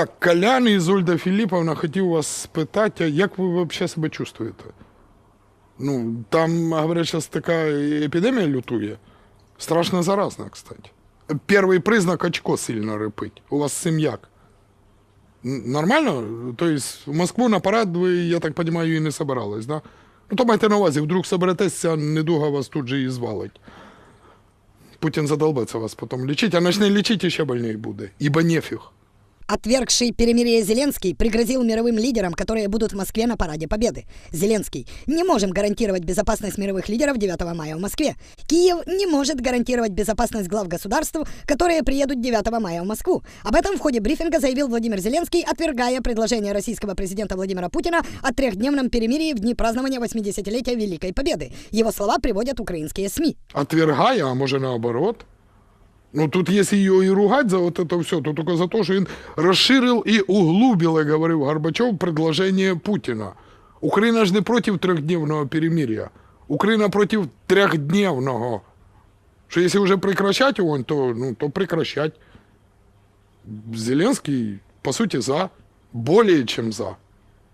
Так, Колян і Ізольда Філіповна, хотів вас спитати, як ви взагалі себе чувствуєте? Ну, там, говорять, зараз така епідемія лютує. Страшно заразна, кстати. Перший признак очко сильно рипить. У вас цим як? Нормально? Тобто в Москву на парад ви, я так розумію, і не собирались, да? Ну, то майте на увазі, вдруг соберетесь, ця недуга вас тут же і звалить. Путін задолбаться вас потім лічити, а почне лічити, ще больнее буде. Ібо нефіг. Отвергший перемирие Зеленский пригрозил мировым лидерам, которые будут в Москве на Параде Победы. Зеленский. Не можем гарантировать безопасность мировых лидеров 9 мая в Москве. Киев не может гарантировать безопасность глав государств, которые приедут 9 мая в Москву. Об этом в ходе брифинга заявил Владимир Зеленский, отвергая предложение российского президента Владимира Путина о трехдневном перемирии в дни празднования 80-летия Великой Победы. Его слова приводят украинские СМИ. отвергає, а може наоборот. Ну тут, если ее и ругать за вот это все, то только за то, что он расширил и углубил, как говорил Горбачев, предложение Путина. Украина же не против трехдневного перемирия. Украина против трехдневного. Что если уже прекращать его, то, ну, то прекращать. Зеленский, по сути, за. Более чем за.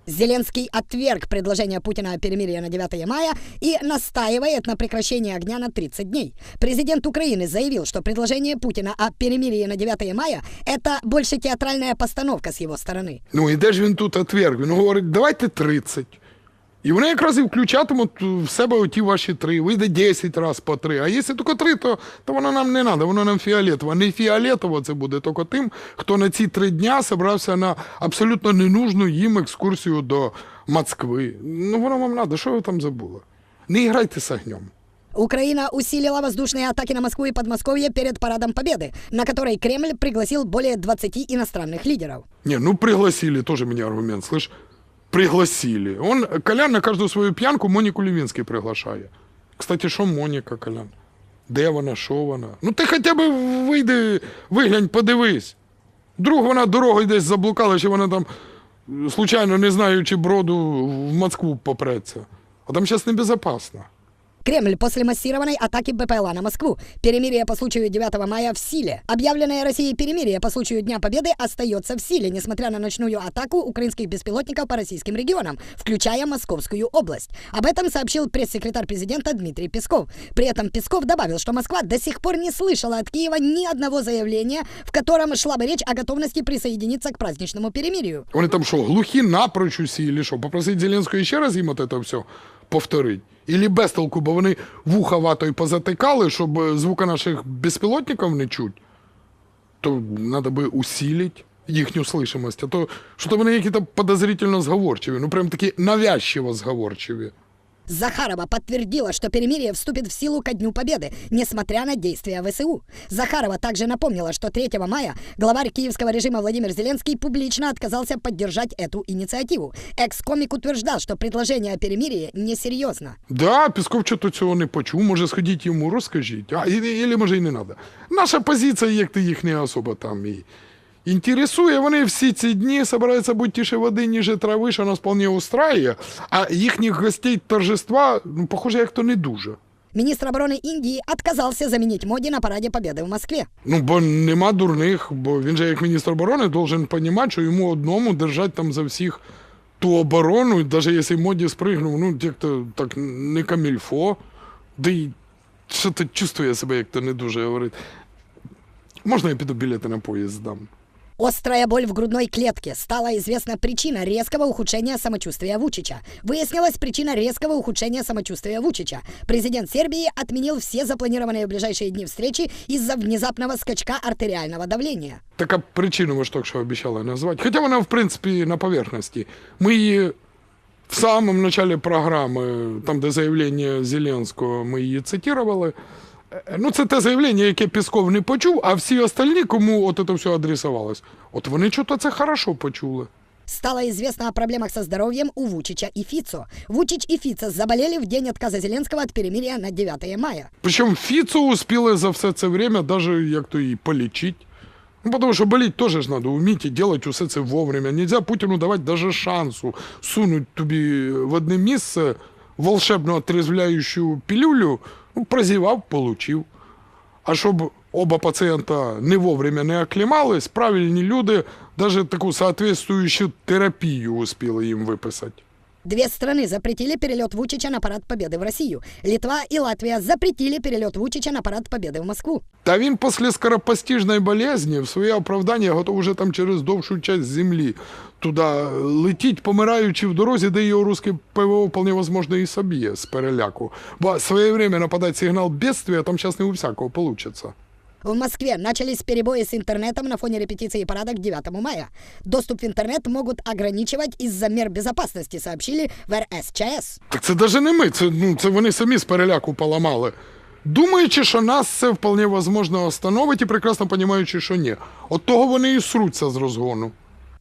Зеленский отверг предложение Путина о перемирии на 9 мая и настаивает на прекращении огня на 30 дней. Президент Украины заявил, что предложение Путина о перемирии на 9 мая – это больше театральная постановка с его стороны. Ну і де ж він тут отверг? Він говорить, давайте 30. І вони якраз і включатимуть в себе оті ваші три. Вийде 10 разів по три. А якщо тільки три, то, то воно нам не треба, воно нам фіолетово. Не фіолетово це буде тільки тим, хто на ці три дня зібрався на абсолютно ненужну їм екскурсію до Москви. Ну воно вам треба, що ви там забули? Не грайте з огнем. Украина усилила воздушные атаки на Москву и Подмосковье перед Парадом Победы, на который Кремль пригласил более 20 иностранных лидеров. Не, ну пригласили, тоже меня аргумент, слышь? Пригласили. Он, Колян на каждую свою пьянку Моніку Лівінський приглашає. Кстати, що Моніка, Колян? Де вона, що вона? Ну ти хоча б вийди, виглянь, подивись. Друг вона дорогою десь заблукала, чи вона там, случайно, не знаючи броду, в Москву попреться. А там зараз небезопасно. Кремль после массированной атаки БПЛА на Москву. Перемирие по случаю 9 мая в силе. Объявленное Россией перемирие по случаю Дня Победы остается в силе, несмотря на ночную атаку украинских беспилотников по российским регионам, включая Московскую область. Об этом сообщил пресс-секретарь президента Дмитрий Песков. При этом Песков добавил, что Москва до сих пор не слышала от Киева ни одного заявления, в котором шла бы речь о готовности присоединиться к праздничному перемирию. Вони там що, глухі напрочь усі, или що? Попросить Зеленського ще раз їм от це все Повторить? Ілі без толку, бо вони вуха ватою позатикали, щоб е, звука наших безпілотників не чуть, то треба би усилити їхню слышимость. А то що-то вони якісь подозрительно зговорчиві, ну прям такі навязчиво зговорчиві. Захарова подтвердила, что перемирие вступит в силу ко Дню Победы, несмотря на действия ВСУ. Захарова также напомнила, что 3 мая главарь киевского режима Владимир Зеленский публично отказался поддержать эту инициативу. Экс-комик утверждал, что предложение о перемирии несерьезно. Да, Пісков чого цього не почув, може сходіть йому, розкажіть. А, і, і, може і не треба. Наша позиція, як ти їх не особо там і інтересує. Вони всі ці дні збираються бути тише води, ніже трави, що нас вполне устраює, а їхніх гостей торжества, ну, похоже, як то не дуже. Министр обороны Индии отказался заменить Моди на параде Победы в Москве. Ну, бо нема дурних, бо він же як міністр оборони должен розуміти, що йому одному держать там за всіх ту оборону, навіть якщо моді спригнув, ну, як-то так не камільфо, да й що то чувствує себе, як то не дуже говорить. Можна я піду білети на поїзд здам? Острая боль в грудной клетке стала известна причина резкого ухудшения самочувствия Вучича. Выяснилась причина резкого ухудшения самочувствия Вучича. Президент Сербии отменил все запланированные в ближайшие дни встречи из-за внезапного скачка артериального давления. Така причину ви ж тільки що обіцяли назвати. Хоча вона, в принципі, на поверхності. Ми її в самому начале програми, там, де заявлення Зеленського, ми її цитували. Е, Ну, це те заявлення, яке Пісков не почув, а всі остальні, кому от це все адресувалось, от вони чого це хорошо почули. Стало известно о проблемах со здоровьем у Вучича и Фицо. Вучич и Фицо заболели в день отказа Зеленского от перемирия на 9 мая. Причому Фіцу успіли за все це время даже як то і полічити. Ну, потому что болеть тоже ж надо уметь и делать усе це вовремя. Нельзя Путину давать даже шансу сунуть тобі в одне місце волшебну отрезвляючу пилюлю, ну, прозевав, получив. А щоб оба пацієнта не вовремя не оклімались, правильні люди навіть таку соответствующую терапію успіли їм выписать. Две страны запретили перелет Вучича на парад Победы в Россию. Литва и Латвия запретили перелет Вучича на парад Победы в Москву. Та він після скоропостижної болезні в своє оправдання готов уже там через довшу часть землі туди летіть, помираючи в дорозі, де його русське ПВО вполне возможно і соб'є з переляку. Бо своєвременно подати сигнал бедствия, там зараз не у всякого получится. В Москве начались перебои с интернетом на фоне репетиции парада к 9 мая. Доступ в интернет могут ограничивать из-за мер безопасности, сообщили в РСЧС. Так це навіть не ми, це, ну, це вони самі з переляку поламали. Думаючи, що нас це вполне возможно остановить і прекрасно розуміючи, що ні. От того вони і сруться з розгону.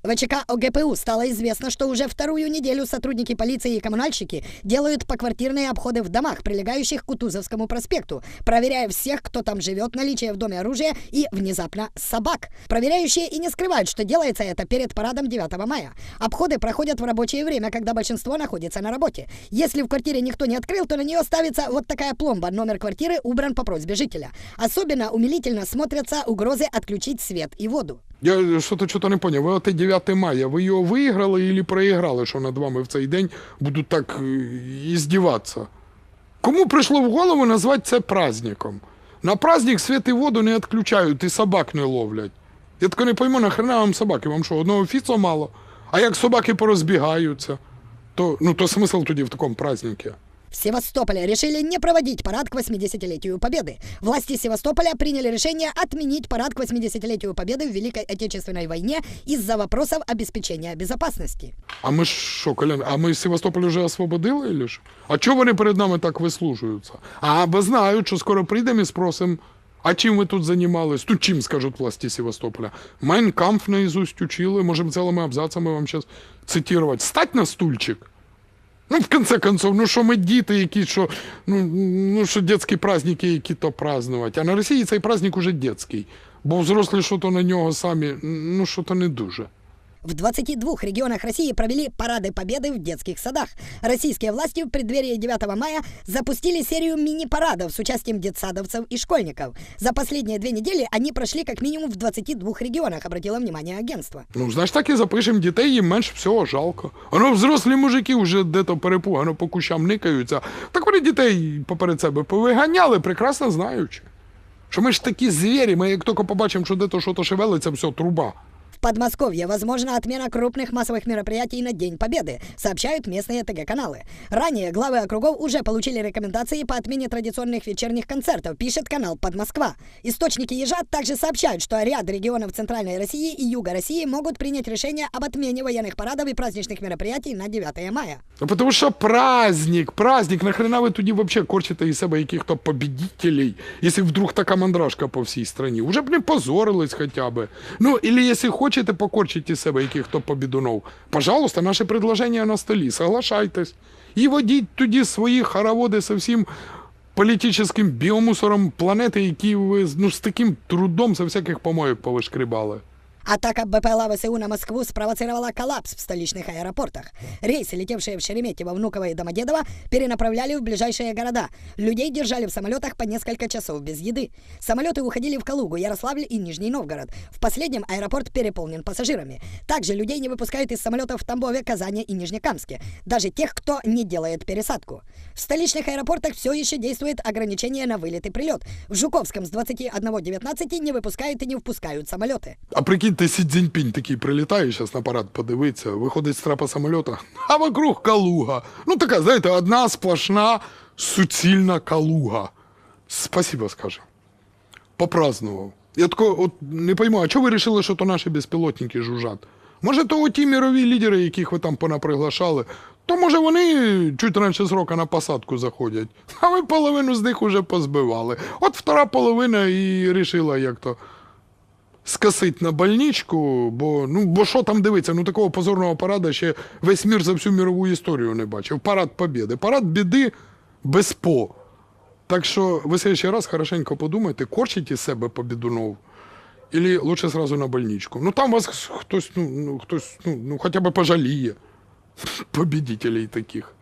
ВЧК ОГПУ стало известно, что уже вторую неделю сотрудники полиции и коммунальщики делают поквартирные обходы в домах, прилегающих к Кутузовскому проспекту, проверяя всех, кто там живет, наличие в доме оружия и, внезапно, собак. Проверяющие и не скрывают, что делается это перед парадом 9 мая. Обходы проходят в рабочее время, когда большинство находится на работе. Если в квартире никто не открыл, то на нее ставится вот такая пломба. Номер квартиры убран по просьбе жителя. Особенно умилительно смотрятся угрозы отключить свет и воду. Я що-то чого не поняв. Ви оте 9 мая, ви його виграли і проіграли, що над вами в цей день будуть так е, іздіватися? Кому прийшло в голову назвати це праздником? На праздник світ і воду не відключають і собак не ловлять. Я тако не пойму, нахрена вам собаки? Вам що, одного фіцо мало? А як собаки порозбігаються, то, ну, то смисл тоді в такому празднику? В Севастополе решили не проводить парад к 80-летию Победы. Власти Севастополя приняли решение отменить парад к 80-летию Победы в Великой Отечественной войне из-за вопросов обеспечения безопасности. А ми ж що, Колян, а ми Севастополь вже освободили, или ж? А чого вони перед нами так вислужуються? А, бо знають, що скоро прийдемо і спросимо, а чим ви тут займались? Тут чим, скажуть власті Севастополя? Майнкамф наизусть учили, можемо цілими абзацами вам зараз цитувати. Стать на стульчик. Ну, в конце концов, ну що ми діти, які що, ну, ну що дитячі праздники, які то празднувати. А на Росії цей праздник уже детський. Бо взрослі що то на нього самі, ну що то не дуже. В 22 регионах России провели парады Победы в детских садах. Российские власти в преддверии 9 мая запустили серию мини-парадов с участием детсадовцев и школьников. За последние две недели они прошли как минимум в 22 регионах, обратило внимание агентство. Ну, знаєш, так і запишемо дітей, їм менш всього жалко. Воно взрослі мужики вже де-то перепугано по кущам никаються. Так вони дітей поперед себе повиганяли, прекрасно знаючи. Що ми ж такі звірі, ми як тільки побачимо, що де-то що-то шевелиться, все, труба. Подмосковье возможна отмена крупных массовых мероприятий на День Победы, сообщают местные ТГ-каналы. Ранее главы округов уже получили рекомендации по отмене традиционных вечерних концертов, пишет канал Подмосква. Источники Ежа также сообщают, что ряд регионов Центральной России и Юга России могут принять решение об отмене военных парадов и праздничных мероприятий на 9 мая. А Потому що праздник, праздник, нахрена ви тоді взагалі корчите із себе яких-то победителей, якщо вдруг така мандражка по всій страні. Уже б не позорились хоча б. Ну, или якщо хочете покорчити із себе яких-то побідунов, пожалуйста, наше предложення на столі, соглашайтесь. І водіть тоді свої хороводи со всім політичним біомусором планети, які ви ну, з таким трудом со всяких помоїв повишкрібали. Атака БПЛА ВСУ на Москву спровоцировала коллапс в столичных аэропортах. Рейсы, летевшие в Шереметьево, Внуково и Домодедово, перенаправляли в ближайшие города. Людей держали в самолетах по несколько часов без еды. Самолеты уходили в Калугу, Ярославль и Нижний Новгород. В последнем аэропорт переполнен пассажирами. Также людей не выпускают из самолетов в Тамбове, Казани и Нижнекамске. Даже тех, кто не делает пересадку. В столичных аэропортах все еще действует ограничение на вылет и прилет. В Жуковском с 21.19 не выпускают и не впускают самолеты. А прикиньте, Сі Цзіньпінь такий прилітає зараз на парад подивиться, виходить з трапа самоліта, а вокруг калуга. Ну така, знаєте, одна сплошна суцільна калуга. Спасибо, скаже. Попразднував. Я тако, от не пойму, а чого ви вирішили, що то наші безпілотники жужжать? Може, то ті мірові лідери, яких ви там понаприглашали, то може вони чуть раніше срока на посадку заходять, а ви половину з них уже позбивали. От втора половина і рішила, як то скосить на больничку, бо ну бо що там дивиться? Ну такого позорного парада ще весь мір за всю мірову історію не бачив. Парад побєди. Парад біди без по. Так що ви ще раз хорошенько подумайте, корчить із себе побідунов, Или лучше сразу на больничку. Ну там вас хтось, ну, ну хтось, ну, ну хоча б пожаліє побідителей таких.